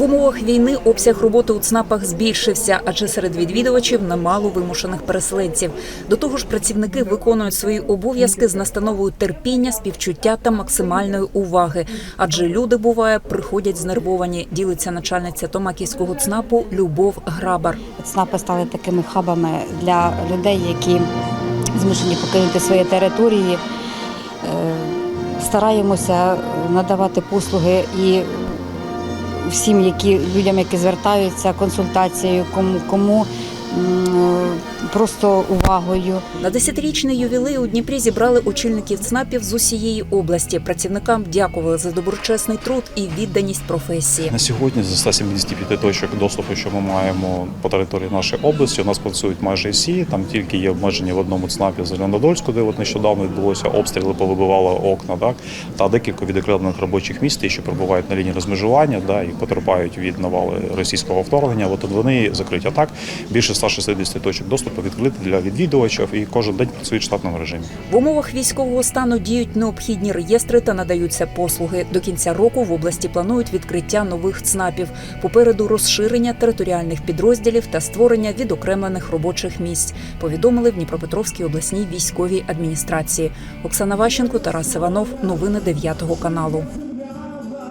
В умовах війни обсяг роботи у ЦНАПах збільшився, адже серед відвідувачів немало вимушених переселенців. До того ж, працівники виконують свої обов'язки з настановою терпіння, співчуття та максимальної уваги. Адже люди буває приходять знервовані. Ділиться начальниця Томаківського ЦНАПу Любов Грабар. ЦНАПи стали такими хабами для людей, які змушені покинути свої території. Е, Стараємося надавати послуги і всім, які людям, які звертаються консультацією, кому кому просто увагою. На десятирічний ювілей у Дніпрі зібрали очільників ЦНАПів з усієї області. Працівникам дякували за доброчесний труд і відданість професії. На сьогодні з 175 точок доступу, що ми маємо по території нашої області, у нас працюють майже всі. Там тільки є обмеження в одному ЦНАПі з Леонодольську, де от нещодавно відбулося обстріли, повибивали окна, так та декілька відокремлених робочих місць, що перебувають на лінії розмежування, да, і потерпають від навали російського вторгнення. От вони закриті. А так більше 160 точок доступу відкриті для відвідувачів, і кожен день працюють в штатному режимі. В умовах військового стану діють необхідні реєстри та надаються послуги. До кінця року в області планують відкриття нових ЦНАПів. Попереду розширення територіальних підрозділів та створення відокремлених робочих місць. Повідомили в Дніпропетровській обласній військовій адміністрації. Оксана Ващенко, Тарас Іванов. Новини 9 каналу.